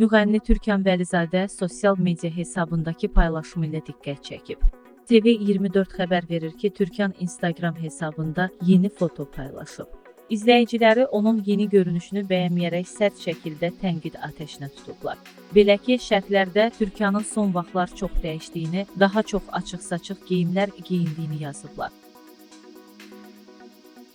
Müğənni Türkan Vəlizadə sosial media hesabındakı paylaşımı ilə diqqət çəkib. TV24 xəbər verir ki, Türkan Instagram hesabında yeni foto paylaşıb. İzləyiciləri onun yeni görünüşünü bəyənməyərək sərt şəkildə tənqid atəşinə tutublar. Belə ki, şərhlərdə Türkanın son vaxtlar çox dəyişdiyini, daha çox açıq-saçıq geyimlər geyindiyini yazıblar.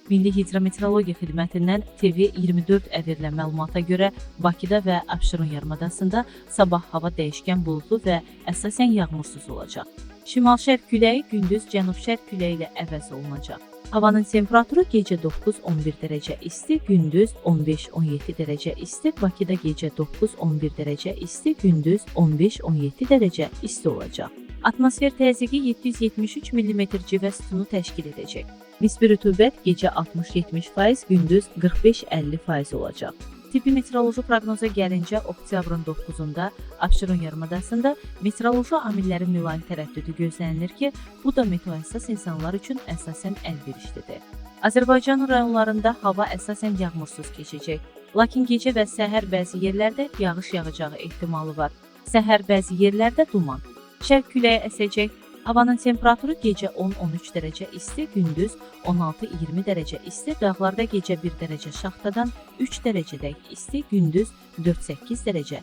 Milli Hidrometeorologiya Xidmətindən TV24 əverilən məlumata görə Bakıda və Abşeron yarımadasında sabah hava dəyişkən buludlu və əsasən yağmursuz olacaq. Şimal-şərq küləyi gündüz cənub-şərq küləyi ilə əvəz olunacaq. Havanın temperaturu gecə 9-11 dərəcə isti, gündüz 15-17 dərəcə isti, Bakıda gecə 9-11 dərəcə isti, gündüz 15-17 dərəcə isti olacaq. Atmosfer təzyiqi 773 mm civə sütunu təşkil edəcək. Nisbi rütubət gecə 60-70%, gündüz 45-50% olacaq. Tibbi meteoroloji proqnoza gəlincə, oktyabrın 9-da Abşeron yarımadasında meteoroloji amillərin mülayim tərəddüdü gözlənilir ki, bu da meteohəssas insanlar üçün əsasən əlverişlidir. Azərbaycan rayonlarında hava əsasən yağmursuz keçəcək, lakin gecə və səhər bəzi yerlərdə yağış yağacağı ehtimalı var. Səhər bəzi yerlərdə duman. Şərq küləyi əsəcək. Havanın temperaturu gecə 10-13 dərəcə isti, gündüz 16-20 dərəcə isti, dağlarda gecə 1 dərəcə şaxtadan 3 dərəcədək isti, gündüz 4-8 dərəcə